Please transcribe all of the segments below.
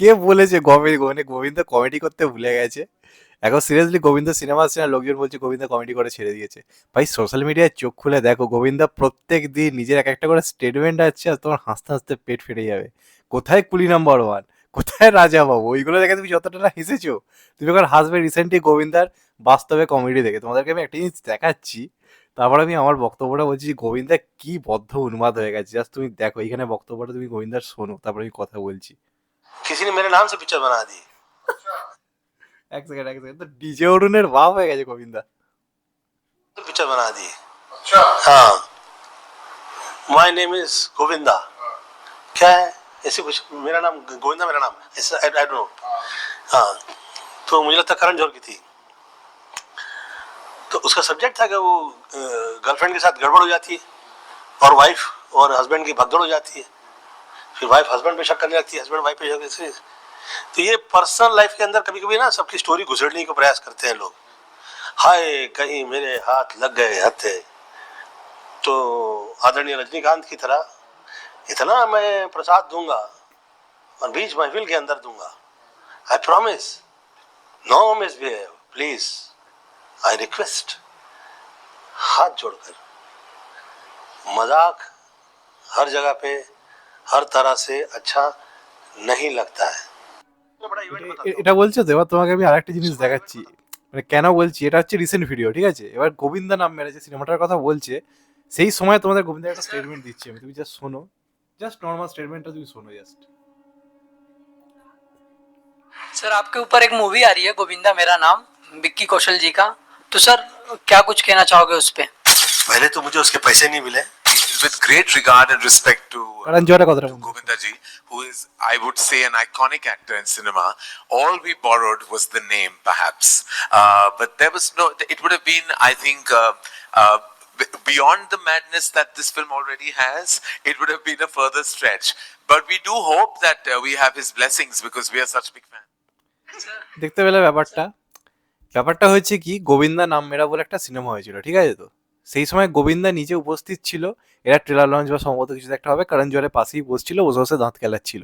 কে বলেছে গোবিন্দ মানে গোবিন্দ কমেডি করতে ভুলে গেছে? এখন সিরিয়াসলি গোবিন্দ সিনেমা আসছে না? লোকজন বলছে গোবিন্দ কমেডি করে ছেড়ে দিয়েছে। ভাই সোশ্যাল মিডিয়ায় চোখ খুলে দেখো, গোবিন্দা প্রত্যেক দিন নিজের এক একটা করে স্টেটমেন্ট আছে আর তোমার হাসতে হাসতে পেট ফেটে যাবে। কোথায় কুলি নাম্বার ওয়ান কোথায় রাজা বাবু? ওইগুলো দেখে তুমি যতটা না হেসেছো। তুমি এখন হাসবে রিসেন্টলি গোবিন্দার বাস্তবে কমেডি দেখে। তোমাদেরকে আমি একটা জিনিস দেখাচ্ছি তারপর আমি আমার বক্তব্যটা বলছি যে গোবিন্দা কি বদ্ধ উন্মাদ হয়ে গেছে জাস্ট তুমি দেখো এখানে বক্তব্যটা তুমি গোবিন্দার শোনো তারপর আমি কথা বলছি किसी ने मेरे नाम से पिक्चर बना दी এক সেকেন্ড এক সেকেন্ড তো ডিজে অরুণের বাপ হয়ে গেছে গোবিন্দা तो पिक्चर बना दी हाँ माय नेम इज गोविंदा क्या है ऐसे कुछ मेरा नाम गोविंदा मेरा नाम ऐसा आई डोंट नो हाँ तो मुझे लगता है करण जौहर की थी तो उसका सब्जेक्ट था कि वो गर्लफ्रेंड के साथ गड़बड़ हो जाती है, और वाइफ और हस्बैंड की भगदड़ हो जाती है। फिर वाइफ हस्बैंड पे शक करने लगती है हस्बैंड वाइफ पे शक करने तो ये पर्सनल लाइफ के अंदर कभी कभी ना सबकी स्टोरी घुसड़ने का प्रयास करते हैं लोग। हाय, कहीं मेरे हाथ लग गए हथे तो आदरणीय रजनीकांत की तरह, इतना मैं प्रसाद दूँगा और बीच महफिल के अंदर दूँगा। I promise no miss please I request हाथ जोड़कर मजाक हर जगह पे हर तरह से अच्छा नहीं लगता है बड़ा इवेंट এ- बताता हूँ। এটা বলছো তো এবার তোমাকে আমি আরেকটা জিনিস দেখাচ্ছি মানে কেন বলছি এটা হচ্ছে রিসেন্ট ভিডিও ঠিক আছে এবার গোবিন্দা নাম মেরেছে সিনেমাটার কথা বলছে সেই সময় তোমাদের গোবিন্দা একটা স্টেটমেন্ট দিচ্ছি আমি তুমি জাস্ট শোনো জাস্ট নর্মাল স্টেটমেন্টটা তুমি শোনো জাস্ট सर आपके ऊपर एक मूवी आ रही है गोविंदा मेरा नाम विक्की कौशल जी का तो सर क्या कुछ कहना चाहोगे उस पे पहले तो मुझे उसके पैसे नहीं मिले with great regard and respect to কারণ জোয়ারে কথাটা বলবো। Govinda ji, who is, I would say, an iconic actor in cinema. All we borrowed was the name, perhaps. Uh, but there was no, it would have been, I think, uh, uh, b- beyond the madness that this film already has, it would have been a further stretch. But we do hope that uh, we have his blessings because we are such big fans. দেখতে পেলে ব্যাপারটা ব্যাপারটা হয়েছে কি, গোবিন্দা নাম মেরা বলে একটা cinema হয়েছিল, ঠিক আছে তো? সেই সময় গোবিন্দা নিজে উপস্থিত ছিল, এরা ট্রেলার লঞ্চ বা সম্ভবত কিছু একটা হবে, কারণ জোয়ারের পাশেই বসছিল, বসে বসে দাঁত খেলাচ্ছিল।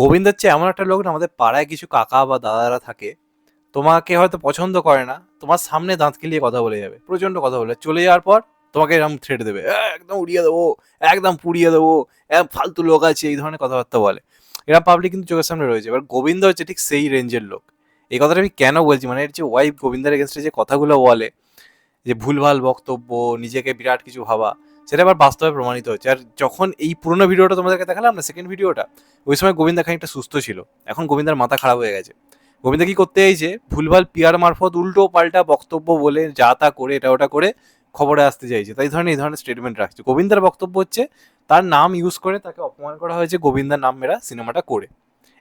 গোবিন্দার চেয়ে এমন একটা লোক না, আমাদের পাড়ায় কিছু কাকা বা দাদারা থাকে, তোমাকে হয়তো পছন্দ করে না, তোমার সামনে দাঁত খেলিয়ে কথা বলে যাবে প্রচণ্ড কথা বলে, চলে যাওয়ার পর তোমাকে এরকম থ্রেট দেবে একদম উড়িয়ে দেবো, একদম পুড়িয়ে দেবো ফালতু লোক আছে, এই ধরনের কথাবার্তা বলে। এরা পাবলিক কিন্তু চোখের সামনে রয়েছে, এবার গোবিন্দ হচ্ছে ঠিক সেই রেঞ্জের লোক। এই কথাটা আমি কেন বলছি? মানে এর যে ওয়াইফ গোবিন্দার এগেনস্টে যে কথাগুলো বলে, যে ভুলভাল বক্তব্য, নিজেকে বিরাট কিছু ভাবা, সেটা আবার বাস্তবে প্রমাণিত হচ্ছে। আর যখন এই পুরোনো ভিডিওটা তোমাদেরকে দেখালাম না সেকেন্ড ভিডিওটা, ওই সময় গোবিন্দা খানিকটা সুস্থ ছিল। এখন গোবিন্দার মাথা খারাপ হয়ে গেছে। গোবিন্দা কি করতে চাইছে ভুলভাল পিয়ার মারফত উল্টো পাল্টা বক্তব্য বলে যা তা করে, এটা ওটা করে খবরে আসতে চাইছে। তাই ধরনের, এই ধরনের স্টেটমেন্ট রাখছে। গোবিন্দার বক্তব্য হচ্ছে, তার নাম ইউজ করে তাকে অপমান করা হয়েছে, গোবিন্দার নাম মেরা সিনেমাটা করে।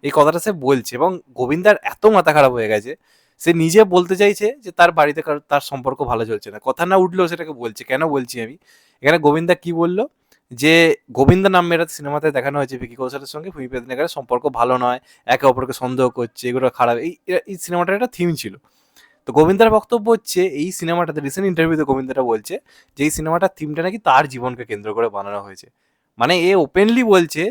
এই কথাটা সে বলছে এবং গোবিন্দার এত মাথা খারাপ হয়ে গেছে, সে নিজে বলতে চাইছে যে তার বাড়িতে তার সম্পর্ক ভালো চলছে না। কথা না উঠলেও সেটাকে বলছে। কেন বলছি আমি? এখানে গোবিন্দা কি বলল? যে গোবিন্দা নাম মেরা সিনেমাতে দেখানো হয়েছে ভিকি কৌশলের সঙ্গে, ভূমি পেদনেকারের সম্পর্ক ভালো নয়, একে অপরকে সন্দেহ করছে, এগুলো খারাপ। এই এই সিনেমাটার একটা থিম ছিল। তো গোবিন্দার বক্তব্য হচ্ছে, এই সিনেমাটাতে রিসেন্ট ইন্টারভিউতে গোবিন্দাটা বলছে যে, এই সিনেমাটার থিমটা নাকি তার জীবনকে কেন্দ্র করে বানানো হয়েছে। মানে এ ওপেনলি বলছে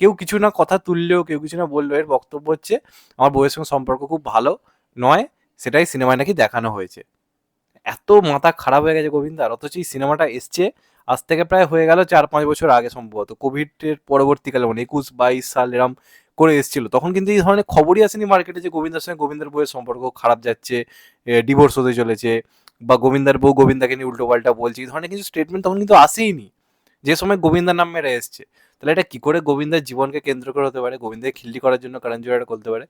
কেউ কিছু না কথা তুললেও, কেউ কিছু না বললেও এর বক্তব্য হচ্ছে, আমার বউয়ের সঙ্গে সম্পর্ক খুব ভালো নয়, সেটাই সিনেমায় নাকি দেখানো হয়েছে। এত মাথা খারাপ হয়ে গেছে গোবিন্দার, অথচ এই সিনেমাটা এসছে, আজ থেকে প্রায় হয়ে গেল চার পাঁচ বছর আগে সম্ভবত। কোভিডের পরবর্তীকালে মানে একুশ বাইশ সাল এরম করে এসেছিল। তখন কিন্তু এই ধরনের খবরই আসেনি মার্কেটে যে গোবিন্দার সঙ্গে গোবিন্দার বউয়ের সম্পর্ক খারাপ যাচ্ছে ডিভোর্স হতে চলেছে, বা গোবিন্দার বউ গোবিন্দাকে নিয়ে উল্টো পাল্টা বলছে, এই ধরনের কিছু স্টেটমেন্ট তখন কিন্তু আসেইনি। যে সময় গোবিন্দার নাম মেরে এসছে। তাহলে এটা কি করে গোবিন্দার জীবনকে কেন্দ্র করে হতে পারে? গোবিন্দাকে খিল্লি করার জন্য কারণ জোয়ারটা করতে পারে।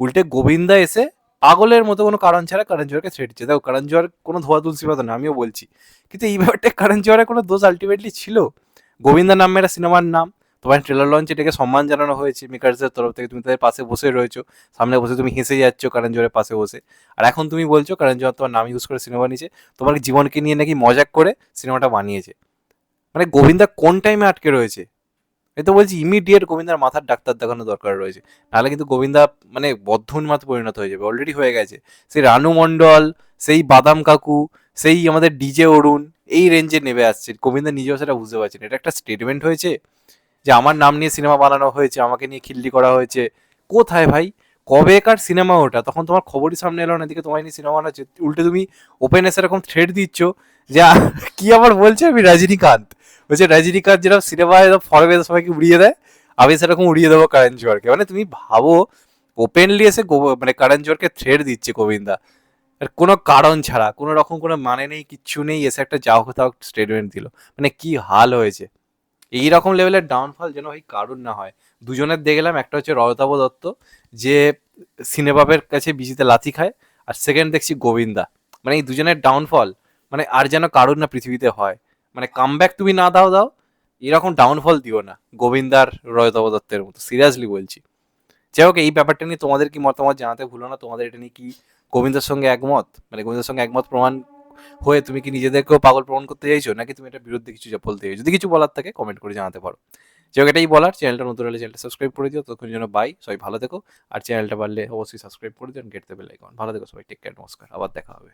উল্টে গোবিন্দা এসে পাগলের মতো কোনো কারণ ছাড়া কারণ জোয়ারকে ছেড়ে দিচ্ছে। দেখো কারণ জোয়ার কোনো ধোয়া তুলসী পাতা না, আমিও বলছি। কিন্তু এই ব্যাপারটা কারণ জোয়ারের কোনো দোষ আলটিমেটলি ছিল? গোবিন্দা নাম মেরা সিনেমার নাম। তোমার ট্রেলার লঞ্চে এটাকে সম্মান জানানো হয়েছে মেকার্সের তরফ থেকে। তুমি তাদের পাশে বসে রয়েছো। সামনে বসে তুমি হেসে যাচ্ছ কারণ জোয়ারের পাশে বসে। আর এখন তুমি বলছো কারণ জোয়ার তোমার নাম ইউজ করে সিনেমা নিয়েছে। তোমার জীবনকে নিয়ে নাকি মজাক করে সিনেমাটা বানিয়েছে। মানে গোবিন্দা কোন টাইমে আটকে রয়েছে? এই তো বলছি ইমিডিয়েট গোবিন্দার মাথার ডাক্তার দেখানো দরকার রয়েছে। নাহলে কিন্তু গোবিন্দা মানে বদ্ধ উন্মাদ পরিণত হয়ে যাবে অলরেডি হয়ে গেছে। সেই রানু মণ্ডল, সেই বাদাম কাকু, সেই আমাদের ডিজে অরুণ, এই রেঞ্জে নেমে আসছে। গোবিন্দা নিজেও সেটা বুঝতে পারছেন এটা একটা স্টেটমেন্ট হয়েছে যে আমার নাম নিয়ে সিনেমা বানানো হয়েছে, আমাকে নিয়ে খিল্লি করা হয়েছে। কোথায় ভাই? কবেকার সিনেমা ওটা? তখন তোমার খবরই সামনে এলো না, এদিকে তোমায় নিয়ে সিনেমা বানাচ্ছে। উল্টে তুমি ওপেন এসে এরকম থ্রেড দিচ্ছ যে, কি আবার বলছে আমি? রজনীকান্ত। বলছে রজনীকান্ত যেরকম সিনেমায় ফরমে সবাইকে উড়িয়ে দেয়, আমি সেরকম উড়িয়ে দেবো কারণ জোয়ারকে। মানে তুমি ভাবো ওপেনলি এসে মানে কারণ জোয়ারকে থ্রেড দিচ্ছে গোবিন্দা। আর কোনো কারণ ছাড়া, কোনো রকম কোনো মানে নেই, কিচ্ছু নেই, এসে একটা যাও কোথাও স্টেটমেন্ট দিল। মানে কি হাল হয়েছে? এই রকম লেভেলের ডাউনফল যেন ওই কারণ না হয়। দুজনের দেখলাম একটা হচ্ছে রয়তাব দত্ত, যে সিনেবাবের কাছে বিজিতে লাথি খায়, আর সেকেন্ড দেখছি গোবিন্দা। মানে এই দুজনের ডাউনফল মানে আর যেন কারণ না পৃথিবীতে হয়। মানে কামব্যাক তুমি না দাও দাও, এরকম ডাউনফল দিও না। গোবিন্দার রয়তাব দত্তের মতো সিরিয়াসলি বলছি। যাই হোক, এই ব্যাপারটা নিয়ে তোমাদের কি মতামত জানাতে ভুলো না? তোমাদের এটা নিয়ে কি গোবিন্দার সঙ্গে একমত? মানে গোবিন্দার সঙ্গে একমত প্রমাণ হয়ে তুমি কি নিজেদেরকেও পাগল প্রমাণ করতে চাইছো? নাকি তুমি এটা বিরুদ্ধে কিছু বলতে চাইছো যদি কিছু বলার থাকে কমেন্ট করে জানাতে পারো। যাই হোক, এটাই বলার। চ্যানেলটা নতুন হলে চ্যানেলটা সাবস্ক্রাইব করে দিও। ততক্ষণ জন্য বাই সবাই ভালো থেকো। আর চ্যানেলটা পারলে অবশ্যই সাবস্ক্রাইব করে দিও গেট দেবে লাইকন ভালো থেকো সবাই। টেক কেয়ার নমস্কার। আবার দেখা হবে।